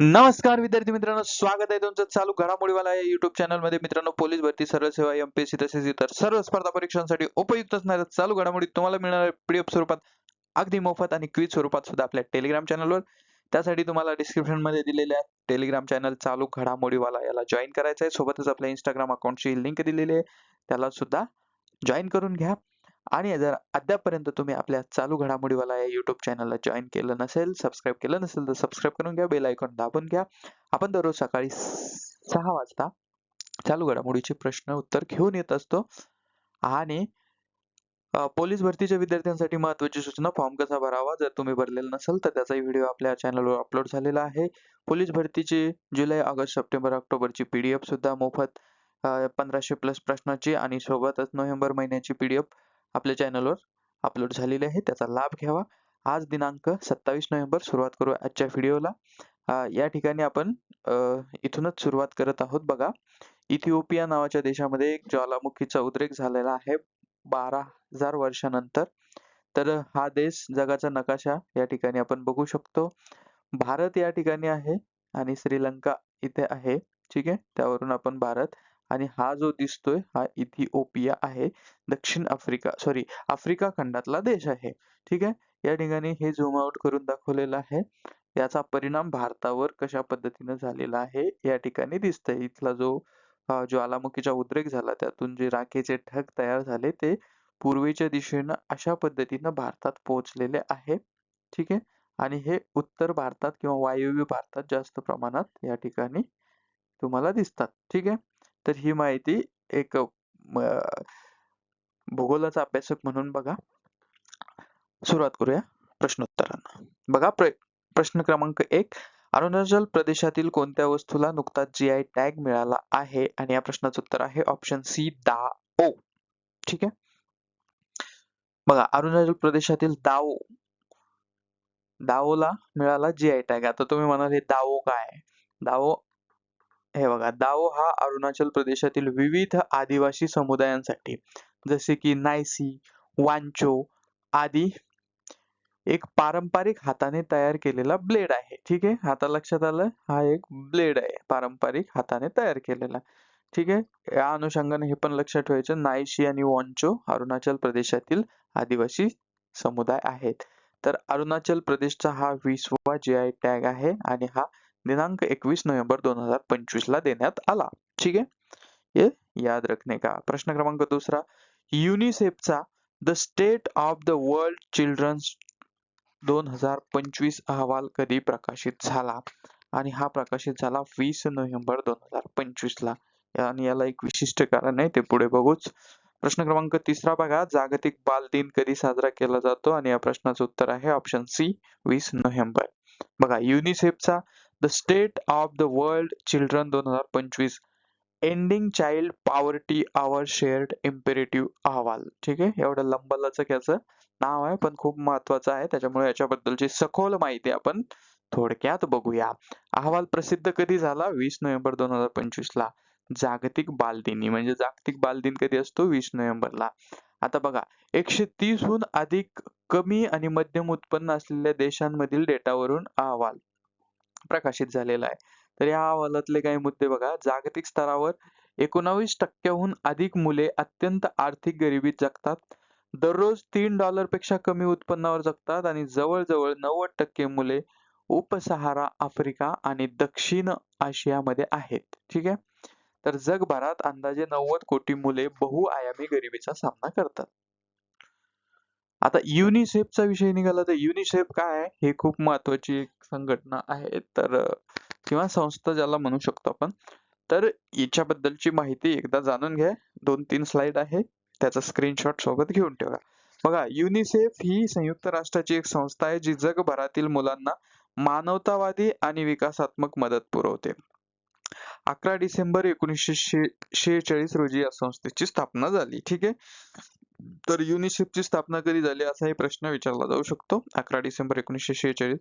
नमस्कार विद्यार्थी मित्रांनो स्वागत आहे तुमचं चालू घडामोडीवाला या युट्यूब चॅनलमध्ये मित्रांनो पोलीस भरती सर्व सेवा एमपीएससी तसेच इतर सर्व स्पर्धा परीक्षांसाठी उपयुक्त असणाऱ्या चालू घडामोडी तुम्हाला मिळणार पीडीएफ स्वरूपात अगदी मोफत आणि क्विज स्वरूपात सुद्धा आपल्या टेलिग्राम चॅनलवर त्यासाठी तुम्हाला डिस्क्रिप्शनमध्ये दिलेल्या टेलिग्राम चॅनल चालू घडामोडीवाला याला जॉईन करायचं आहे सोबतच आपल्या इंस्टाग्राम अकाउंटची लिंक दिलेली आहे. त्याला सुद्धा जॉईन करून घ्या. आणि जर अद्यापपर्यंत तुम्ही आपल्या चालू घडामोडीवाला या यूट्यूब चॅनलला जॉईन केलं नसेल सबस्क्राईब केलं नसेल तर सबस्क्राईब करून घ्या बेल आयकॉन दाबून घ्या. आपण दररोज सकाळी सहा वाजता चालू घडामोडीचे प्रश्न उत्तर घेऊन येत असतो. आणि पोलीस भरतीच्या विद्यार्थ्यांसाठी महत्त्वाची सूचना फॉर्म कसा भरावा जर तुम्ही भरलेला नसेल तर त्याचा व्हिडिओ आपल्या चॅनलवर अपलोड झालेला आहे. पोलीस भरतीची जुलै ऑगस्ट सप्टेंबर ऑक्टोबरची पीडीएफ सुद्धा मोफत पंधराशे प्लस प्रश्नाची आणि सोबतच नोव्हेंबर महिन्याची पीडीएफ आपल्या चॅनलवर अपलोड झालेले आहे. त्याचा लाभ घ्यावा. आज दिनांक सत्तावीस नोव्हेंबर सुरुवात करू आजच्या व्हिडिओला या ठिकाणी आपण इथूनच सुरुवात करत आहोत बघा. इथिओपिया नावाच्या देशामध्ये एक ज्वालामुखीचा उद्रेक झालेला आहे बारा हजार वर्षानंतर. तर हा देश जगाचा नकाशा या ठिकाणी आपण बघू शकतो. भारत या ठिकाणी आहे आणि श्रीलंका इथे आहे. ठीक आहे? त्यावरून आपण भारत आणि हा जो दिसतोय हा इथिओपिया आहे दक्षिण आफ्रिका सॉरी आफ्रिका खंडातला देश आहे. ठीक आहे? या ठिकाणी हे झूम आउट करून दाखवलेलं आहे. याचा परिणाम भारतावर कशा पद्धतीने झालेला आहे या ठिकाणी दिसतंय. इथला जो ज्वालामुखीचा उद्रेक झाला त्यातून जे राखेचे ढग तयार झाले ते पूर्वेच्या दिशेनं अशा पद्धतीनं भारतात पोहोचलेले आहे. ठीक आहे? आणि हे उत्तर भारतात किंवा वायव्य भारतात जास्त प्रमाणात या ठिकाणी तुम्हाला दिसतात. ठीक आहे? तर ही माहिती एक भूगोलाचा अभ्यासक म्हणून बघा. सुरुवात करूया प्रश्नोत्तरांना. बघा प्र, प्रश्न क्रमांक एक. अरुणाचल प्रदेशातील कोणत्या वस्तूला नुकताच जी आय टॅग मिळाला आहे? आणि या प्रश्नाचं उत्तर आहे ऑप्शन सी दाओ. ठीक आहे? बघा अरुणाचल प्रदेशातील दाओ. दाओला मिळाला जी आय टॅग आता तुम्ही म्हणाल हे दाओ काय? दाओ हे बघा दाओ हा अरुणाचल प्रदेशातील विविध आदिवासी समुदायांसाठी जसे की नायसी वांचो आदी एक पारंपरिक हाताने तयार केलेला ब्लेड आहे. ठीक आहे? आता लक्षात आलं? हा एक ब्लेड आहे पारंपरिक हाताने तयार केलेला. ठीक आहे? या अनुषंगाने हे पण लक्षात ठेवायचं. नायशी आणि वॉन्चो अरुणाचल प्रदेशातील आदिवासी समुदाय आहेत. तर अरुणाचल प्रदेशचा हा विसवा जी आय टॅग आहे आणि हा दिनांक एकवीस नोव्हेंबर दोन हजार पंचवीस ला देण्यात आला. ठीक आहे? ये याद रखने का? प्रश्न क्रमांक दुसरा. युनिसेफचा the state of the world children's दोन हजार पंचवीस अहवाल कधी प्रकाशित झाला? आणि हा प्रकाशित झाला वीस नोव्हेंबर दोन हजार पंचवीस ला. आणि याला एक विशिष्ट कारण आहे ते पुढे बघूच. प्रश्न क्रमांक तिसरा बघा. जागतिक बाल दिन कधी साजरा केला जातो? आणि या प्रश्नाचं उत्तर आहे ऑप्शन सी वीस नोव्हेंबर. बघा युनिसेफचा the state of the world children दोन हजार पंचवीस. Ending child poverty our shared imperative अहवाल. ठीक आहे? एवढं लंबलचक याचं नाव आहे पण खूप महत्वाचं आहे. त्याच्यामुळे याच्याबद्दलची सखोल माहिती आपण थोडक्यात बघूया. अहवाल प्रसिद्ध कधी झाला? वीस नोव्हेंबर दोन हजार पंचवीस ला जागतिक बालदिनी म्हणजे जागतिक बालदिन कधी असतो? वीस नोव्हेंबरला. आता बघा एकशे तीसहून अधिक कमी आणि मध्यम उत्पन्न असलेल्या देशांमधील डेटावरून अहवाल. प्रकाशित झालेला आहे. तर या अहवालातले काही मुद्दे बघा. जागतिक स्तरावर एकोणावीस टक्क्याहून अधिक मुले अत्यंत आर्थिक गरिबीत जगतात. दररोज तीन डॉलरपेक्षा कमी उत्पन्नावर जगतात आणि जवळजवळ नव्वद टक्के मुले उपसहारा आफ्रिका आणि दक्षिण आशियामध्ये आहेत. ठीक आहे? तर जगभरात अंदाजे नव्वद कोटी मुले बहुआयामी गरिबीचा सामना करतात. आता युनिसेफचा विषय निघाला तर युनिसेफ काय आहे? हे खूप महत्वाची एक संघटना आहे. तर किंवा संस्था ज्याला म्हणू शकतो आपण. तर याच्याबद्दलची माहिती एकदा जाणून घ्या. दोन तीन स्लाइड आहे. त्याचा स्क्रीनशॉट सोबत घेऊन ठेवा. बघा युनिसेफ ही संयुक्त राष्ट्राची एक संस्था आहे जी जगभरातील मुलांना मानवतावादी आणि विकासात्मक मदत पुरवते. अकरा डिसेंबर एकोणीसशे शेहेचाळीस रोजी या संस्थेची स्थापना झाली. ठीक आहे? तर युनिसेफची स्थापना कधी झाली असाही प्रश्न विचारला जाऊ शकतो. अकरा डिसेंबर एकोणीसशे शेहेचाळीस.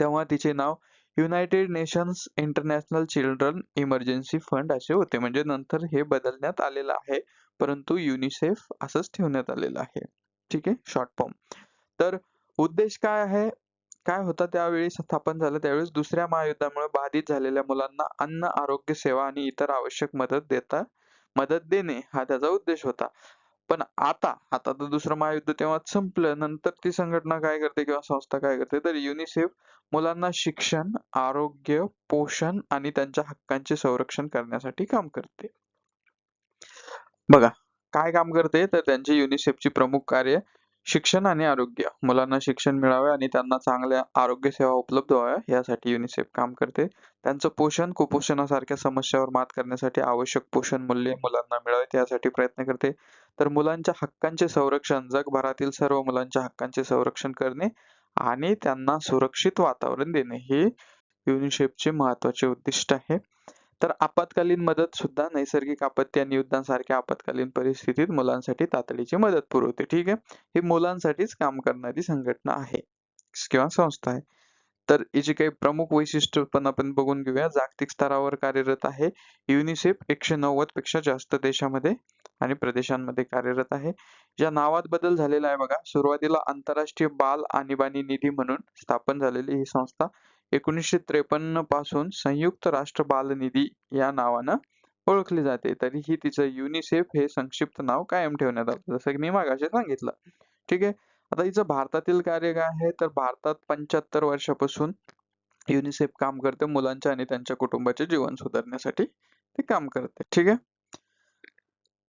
तेव्हा तिचे नाव United Nations International Children Emergency Fund असे होते. म्हणजे नंतर हे बदलण्यात आलेलं आहे. परंतु युनिसेफ असंच ठेवण्यात आलेलं आहे. ठीक आहे? शॉर्ट फॉर्म तर उद्देश काय आहे? काय होता त्यावेळी स्थापन झालं? त्यावेळेस दुसऱ्या महायुद्धामुळे बाधित झालेल्या मुलांना अन्न आरोग्य सेवा आणि इतर आवश्यक मदत देता मदत देणे हा त्याचा उद्देश होता. पण आता आता तर दुसरं महायुद्ध तेव्हा संपलं. नंतर ती संघटना काय करते किंवा संस्था काय करते? तर युनिसेफ मुलांना शिक्षण आरोग्य पोषण आणि त्यांच्या हक्कांचे संरक्षण करण्यासाठी काम करते. बघा काय काम करते? तर त्यांची युनिसेफची प्रमुख कार्य शिक्षण आणि आरोग्य. मुलांना शिक्षण मिळावे आणि त्यांना चांगल्या आरोग्य सेवा उपलब्ध व्हाव्या यासाठी युनिसेफ काम करते. त्यांचं पोषण कुपोषणासारख्या समस्यावर मात करण्यासाठी आवश्यक पोषण मूल्य मुलांना मिळावेत यासाठी प्रयत्न करते. तर मुलांच्या हक्कांचे संरक्षण जगभरातील सर्व मुलांच्या हक्कांचे संरक्षण करणे आणि त्यांना सुरक्षित वातावरण देणे हे युनिसेफचे महत्त्वाचे उद्दिष्ट आहे. तर आपत्कालीन मदत सुद्धा नैसर्गिक आपत्ती आणि युद्धांसारख्या आपत्कालीन परिस्थितीत मुलांसाठी तातडीची मदत पुरवते ठीक आहे? ही मुलांसाठीच काम करणारी संघटना आहे किंवा संस्था आहे. तर याची काही प्रमुख वैशिष्ट्य पण आपण बघून घेऊया. जागतिक स्तरावर कार्यरत आहे युनिसेफ एकशे नव्वदपेक्षा जास्त देशामध्ये. आणि प्रदेशांमध्ये कार्यरत आहे. ज्या नावात बदल झालेला आहे बघा सुरुवातीला आंतरराष्ट्रीय बाल आणीबाणी निधी म्हणून स्थापन झालेली ही संस्था एकोणीसशे त्रेपन्नपासून संयुक्त राष्ट्र बाल निधी या नावानं ओळखली जाते. तरीही तिचं युनिसेफ हे संक्षिप्त नाव कायम ठेवण्यात आलं जसं की मी मागाशी सांगितलं. ठीक आहे? आता हिचं भारतातील कार्य काय आहे? तर भारतात पंच्याहत्तर वर्षापासून युनिसेफ काम करते मुलांच्या आणि त्यांच्या कुटुंबाचे जीवन सुधारण्यासाठी ते काम करते. ठीक आहे?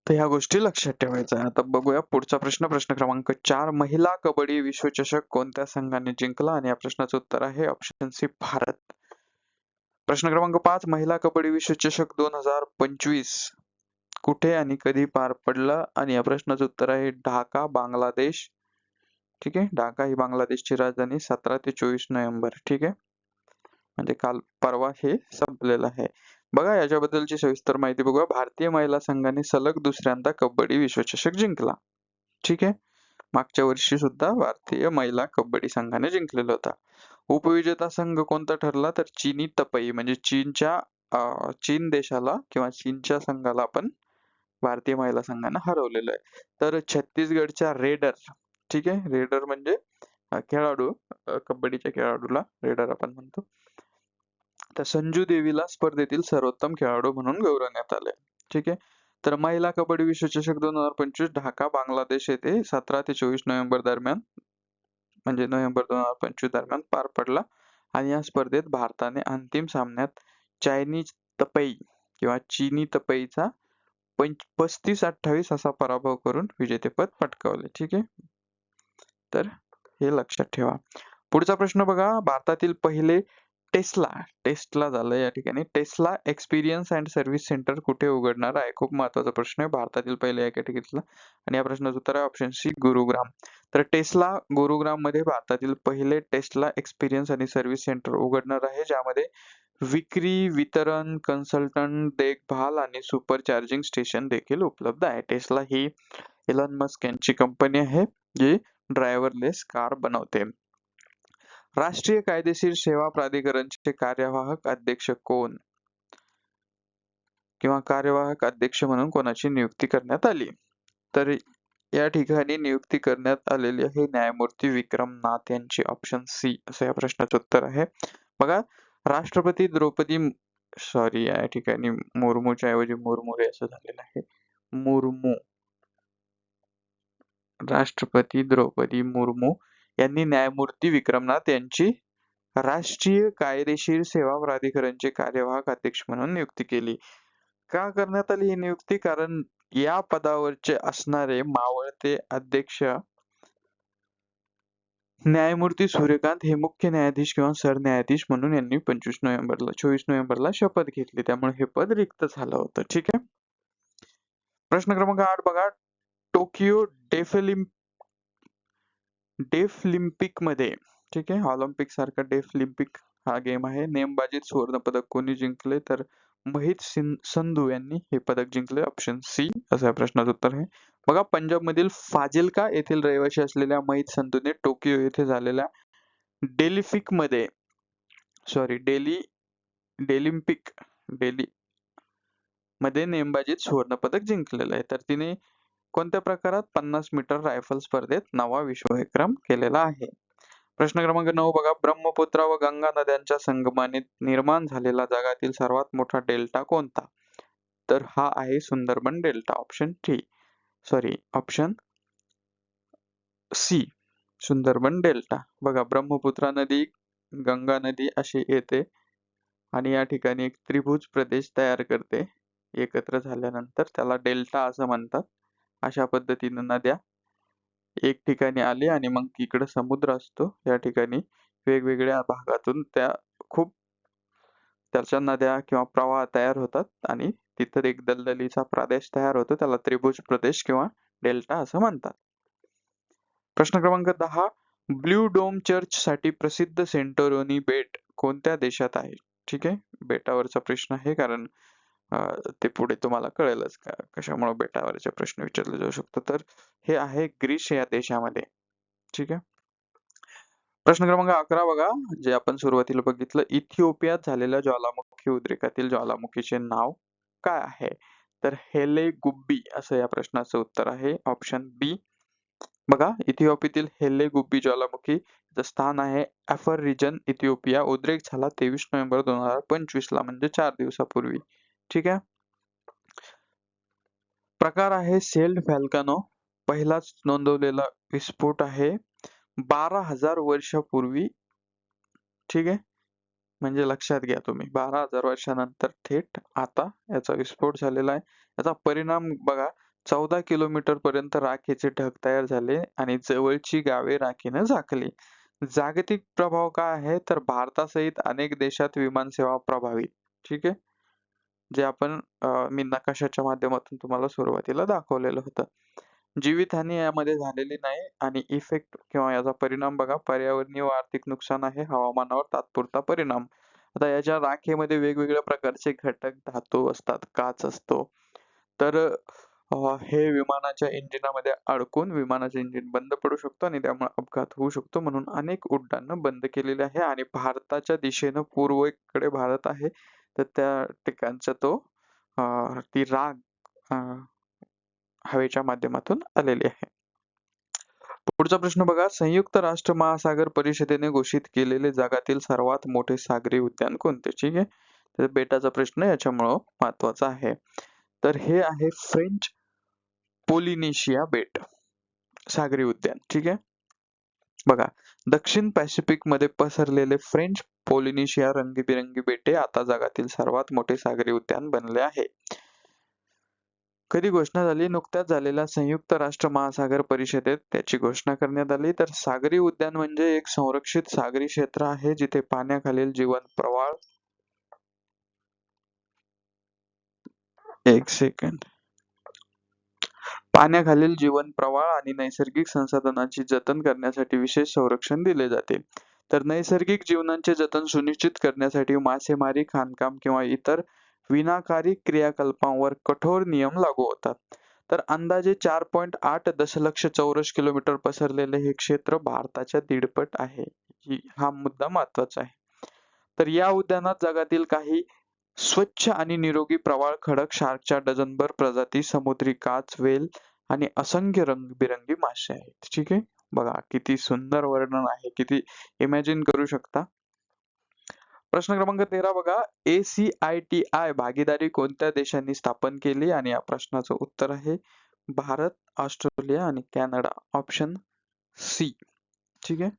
तर ह्या गोष्टी लक्षात ठेवायच्या आहे. आता बघूया पुढचा प्रश्न. प्रश्न क्रमांक चार महिला कबड्डी विश्वचषक कोणत्या संघाने जिंकला? आणि या प्रश्नाचं उत्तर आहे ऑप्शन सी भारत. प्रश्न क्रमांक पाच महिला कबड्डी विश्वचषक दोन हजार पंचवीस कुठे आणि कधी पार पडला? आणि या प्रश्नाचं उत्तर आहे ढाका बांगलादेश. ठीक आहे? ढाका ही बांगलादेशची राजधानी सतरा ते चोवीस नोव्हेंबर. ठीक आहे? म्हणजे काल परवा हे संपलेलं आहे. बघा याच्याबद्दलची सविस्तर माहिती बघूया. भारतीय महिला संघाने सलग दुसऱ्यांदा कबड्डी विश्वचषक जिंकला. ठीक आहे? मागच्या वर्षी सुद्धा भारतीय महिला कबड्डी संघाने जिंकलेला होता. उपविजेता संघ कोणता ठरला तर चीनी तपई म्हणजे चीनच्या चीन देशाला किंवा चीनच्या संघाला आपण भारतीय महिला संघानं हरवलेलं आहे. तर छत्तीसगडच्या रेडर ठीक आहे? रेडर म्हणजे खेळाडू कबड्डीच्या खेळाडूला रेडर आपण म्हणतो. तर संजू देवीला स्पर्धेतील सर्वोत्तम खेळाडू म्हणून गौरवण्यात आले ठीक आहे? तर महिला कबड्डी विश्वचषक दोन हजार पंचवीस ढाका बांगलादेश येथे सतरा ते चोवीस नोव्हेंबर दरम्यान म्हणजे नोव्हेंबर दोन हजार पंचवीस दरम्यान पार पडला. आणि या स्पर्धेत भारताने अंतिम सामन्यात चायनीज तपई किंवा चीनी तपईचा पंच पस्तीस अठ्ठावीस असा पराभव करून विजेतेपद पटकावले. ठीक आहे? तर हे लक्षात ठेवा. पुढचा प्रश्न बघा. भारतातील पहिले टेस्ला टेस्टला झालं या ठिकाणी. Tesla experience and service centre कुठे उघडणार आहे? खूप महत्त्वाचा प्रश्न आहे. भारतातील पहिले या कॅटेगरीतला आणि या प्रश्नाचं उत्तर आहे ऑप्शन सी गुरुग्राम. तर टेस्ला गुरुग्राममध्ये भारतातील पहिले टेस्ला एक्सपिरियन्स आणि सर्व्हिस सेंटर उघडणार आहे ज्यामध्ये विक्री वितरण कन्सल्टंट देखभाल आणि सुपर चार्जिंग स्टेशन देखील उपलब्ध आहे. टेस्ला ही एलन मस्क यांची कंपनी आहे जी ड्रायव्हरलेस कार बनवते. राष्ट्रीय कायदेशीर सेवा प्राधिकरणचे कार्यवाहक अध्यक्ष कोण? किंवा कार्यवाहक अध्यक्ष म्हणून कोणाची नियुक्ती करण्यात आली? तर या ठिकाणी नियुक्ती करण्यात आलेली आहे न्यायमूर्ती विक्रम नाथ यांची. ऑप्शन सी असं या प्रश्नाचं उत्तर आहे. बघा राष्ट्रपती द्रौपदी सॉरी या ठिकाणी मुर्मूच्या ऐवजी मुरमुरे असं झालेलं आहे. मुर्मू. राष्ट्रपती द्रौपदी मुर्मू यांनी न्यायमूर्ती विक्रमनाथ यांची राष्ट्रीय कायदेशीर सेवा प्राधिकरणचे कार्यवाहक अध्यक्ष म्हणून नियुक्ती केली. का करण्यात आली ही नियुक्ती? कारण या पदावरचे असणारे मावळते अध्यक्ष न्यायमूर्ती सूर्यकांत हे मुख्य न्यायाधीश किंवा सरन्यायाधीश म्हणून यांनी पंचवीस नोव्हेंबरला चोवीस नोव्हेंबरला शपथ घेतली. त्यामुळे हे पद रिक्त झालं होतं. ठीक आहे? प्रश्न क्रमांक आठ बघा. टोकियो डेफलिम डेफलिम्पिकमध्ये ठीक आहे? ऑलिम्पिक सारखा डेफलिम्पिक हा गेम आहे. नेमबाजीत सुवर्ण पदक कोणी जिंकले? तर महित सिं संधू यांनी हे पदक जिंकले. ऑप्शन सी असं या प्रश्नाचं उत्तर आहे. बघा पंजाब मधील फाजिल्का येथील रहिवासी असलेल्या महित संधूने टोकियो येथे झालेल्या डेलिफिकमध्ये सॉरी डेली डेलिम्पिक डेली मध्ये नेमबाजीत सुवर्ण पदक जिंकलेलं आहे. तर तिने कोणत्या प्रकारात पन्नास मीटर रायफल स्पर्धेत नवा विश्वविक्रम केलेला आहे? प्रश्न क्रमांक नऊ बघा. ब्रह्मपुत्रा व गंगा नद्यांच्या संगमाने निर्माण झालेला जगातील सर्वात मोठा डेल्टा कोणता? तर हा आहे Sundarban delta. Option T sorry option C. Sundarban delta. बघा ब्रह्मपुत्रा नदी गंगा नदी अशी येते आणि या ठिकाणी एक त्रिभुज प्रदेश तयार करते. एकत्र झाल्यानंतर त्याला डेल्टा असं म्हणतात. अशा पद्धतीनं नद्या एक ठिकाणी आले आणि मग इकडे समुद्र असतो. या ठिकाणी वेगवेगळ्या भागातून त्या खूप त्याच्या नद्या किंवा प्रवाह तयार होतात आणि तिथं एक दलदलीचा प्रदेश तयार होतो. त्याला त्रिभुज प्रदेश किंवा डेल्टा असं म्हणतात. प्रश्न क्रमांक दहा ब्ल्यू डोम चर्च साठी प्रसिद्ध सेंटोरोनी बेट कोणत्या देशात आहे? ठीक आहे बेटावरचा प्रश्न आहे कारण ते पुढे तुम्हाला कळेलच का कशामुळे बेटावरचे प्रश्न विचारले जाऊ शकतो तर हे आहे ग्रीस या देशामध्ये. ठीक आहे? प्रश्न क्रमांक अकरा बघा जे आपण सुरुवातीला बघितलं इथिओपियात झालेल्या ज्वालामुखी उद्रेकातील ज्वालामुखीचे नाव काय आहे? तर हेले गुब्बी असं या प्रश्नाचं उत्तर आहे. Option B. बघा इथिओपियातील हेले गुब्बी ज्वालामुखी स्थान आहे अफर रिजन इथिओपिया. उद्रेक झाला तेवीस नोव्हेंबर दोन हजार पंचवीस ला म्हणजे चार दिवसापूर्वी. ठीक आहे? प्रकार आहे सेल्ड फॅल्कनो. पहिलाच नोंदवलेला विस्फोट आहे. बारा हजार वर्षापूर्वी ठीक आहे? म्हणजे लक्षात घ्या तुम्ही. बारा हजार वर्षानंतर थेट आता याचा विस्फोट झालेला आहे. याचा परिणाम बघा चौदा किलोमीटर पर्यंत राखेचे ढग तयार झाले आणि जवळची गावे राखीने झाकली. जागतिक प्रभाव काय आहे? तर भारतासहित अनेक देशात विमानसेवा प्रभावित ठीक आहे? जे आपण मी नकाशाच्या माध्यमातून तुम्हाला सुरुवातीला दाखवलेलं होतं. जीवितहानी यामध्ये झालेली नाही आणि इफेक्ट किंवा याचा परिणाम बघा पर्यावरणीय व आर्थिक नुकसान आहे हवामानावर तात्पुरता परिणाम. आता याच्या राखेमध्ये वेगवेगळ्या प्रकारचे घटक धातू असतात काच असतो तर हे विमानाच्या इंजिनामध्ये अडकून विमानाचे इंजिन बंद पडू शकतो आणि त्यामुळे अपघात होऊ शकतो म्हणून अनेक उड्डाणं बंद केलेले आहे आणि भारताच्या दिशेनं पूर्वेकडे भारत आहे. तर त्या ठिकाणचा तो ती राग हवेच्या माध्यमातून आलेली आहे. पुढचा प्रश्न बघा. संयुक्त राष्ट्र महासागर परिषदेने घोषित केलेले जगातील सर्वात मोठे सागरी उद्यान कोणते? ठीक आहे. तर बेटाचा प्रश्न याच्यामुळं महत्त्वाचा आहे. तर हे आहे फ्रेंच पोलिनेशिया बेट सागरी उद्यान ठीक आहे. बघा. दक्षिण पॅसिफिकमध्ये पसरलेले फ्रेंच पोलिनेशिया रंगीबिरंगी बेटे आता जगातील सर्वात मोठे सागरी उद्यान बनले आहे. कधी घोषणा झाली? नुकत्याच झालेल्या संयुक्त राष्ट्र महासागर परिषदेत त्याची घोषणा करण्यात आली. तर सागरी उद्यान म्हणजे एक संरक्षित सागरी क्षेत्र आहे जिथे पाण्याखालील जीवन प्रवाळ एक सेकंड पाण्याखालील जीवन प्रवाळ आणि नैसर्गिक संसाधनांची जतन करण्यासाठी विशेष संरक्षण दिले जाते. तर नैसर्गिक जीवनांचे जतन सुनिश्चित करण्यासाठी मासेमारी खाणकाम किंवा इतर विनाकारी क्रियाकलापांवर कठोर नियम लागू होतात. तर अंदाजे चार पॉईंट आठ दशलक्ष चौरस किलोमीटर पसरलेले हे क्षेत्र भारताच्या दीडपट आहे. हा मुद्दा महत्त्वाचा आहे. तर या उद्यानात जगातील काही स्वच्छ आणि निरोगी प्रवाळ खडक शार्कच्या डझनभर प्रजाती समुद्री काच वेल आणि असंख्य रंगबिरंगी मासे आहेत. ठीक आहे? बघा किती सुंदर वर्णन आहे किती इमॅजिन करू शकता. प्रश्न क्रमांक तेरा बघा ACITI भागीदारी कोणत्या देशांनी स्थापन केली? आणि या प्रश्नाचं उत्तर आहे भारत ऑस्ट्रेलिया आणि कॅनडा. ऑप्शन सी ठीक आहे?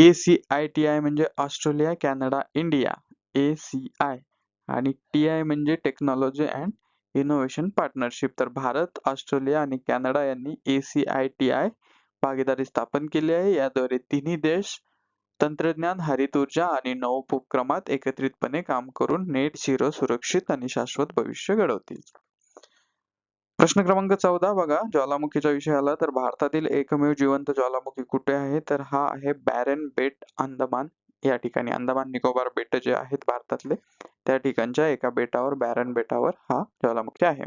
ACITI म्हणजे ऑस्ट्रेलिया कॅनडा इंडिया. ACI आणि टी आय म्हणजे टेक्नॉलॉजी अँड इनोव्हेशन पार्टनरशिप तर भारत ऑस्ट्रेलिया आणि कॅनडा यांनी ACITI भागीदारी स्थापन केली आहे. याद्वारे तिन्ही देश तंत्रज्ञान हरित ऊर्जा आणि नवोपक्रमात एकत्रितपणे काम करून नेट झिरो सुरक्षित आणि शाश्वत भविष्य घडवतील. प्रश्न क्रमांक चौदा बघा. ज्वालामुखीचा विषय आला तर भारतातील एकमेव जिवंत ज्वालामुखी कुठे आहे? तर हा आहे बॅरन बेट अंदमान. या ठिकाणी अंदमान निकोबार बेट जे आहेत भारतातले त्या ठिकाणच्या एका बेटावर बॅरन बेटावर हा ज्वालामुखी आहे.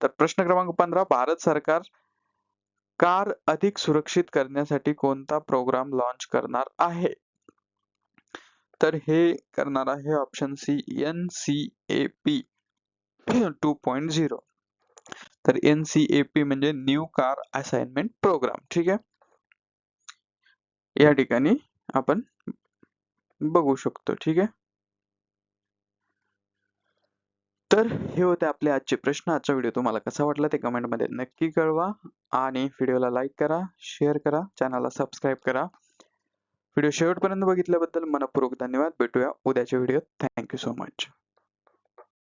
तर प्रश्न क्रमांक पंधरा भारत सरकार कार अधिक सुरक्षित करण्यासाठी कोणता प्रोग्राम लॉन्च करणार आहे? तर हे करणार आहे option C N C A P two point zero तर एन सी ए पी म्हणजे न्यू कार असाइनमेंट प्रोग्राम ठीक आहे? या ठिकाणी आपण बघू शकतो. ठीक आहे? तर हे होते आपले आजचे प्रश्न. आजचा व्हिडिओ तुम्हाला कसा वाटला ते कमेंटमध्ये नक्की कळवा आणि व्हिडिओला लाईक करा शेअर करा चॅनलला सबस्क्राईब करा. व्हिडिओ शेवटपर्यंत बघितल्याबद्दल मनपूर्वक धन्यवाद. भेटूया उद्याच्या व्हिडिओत थँक्यू सो मच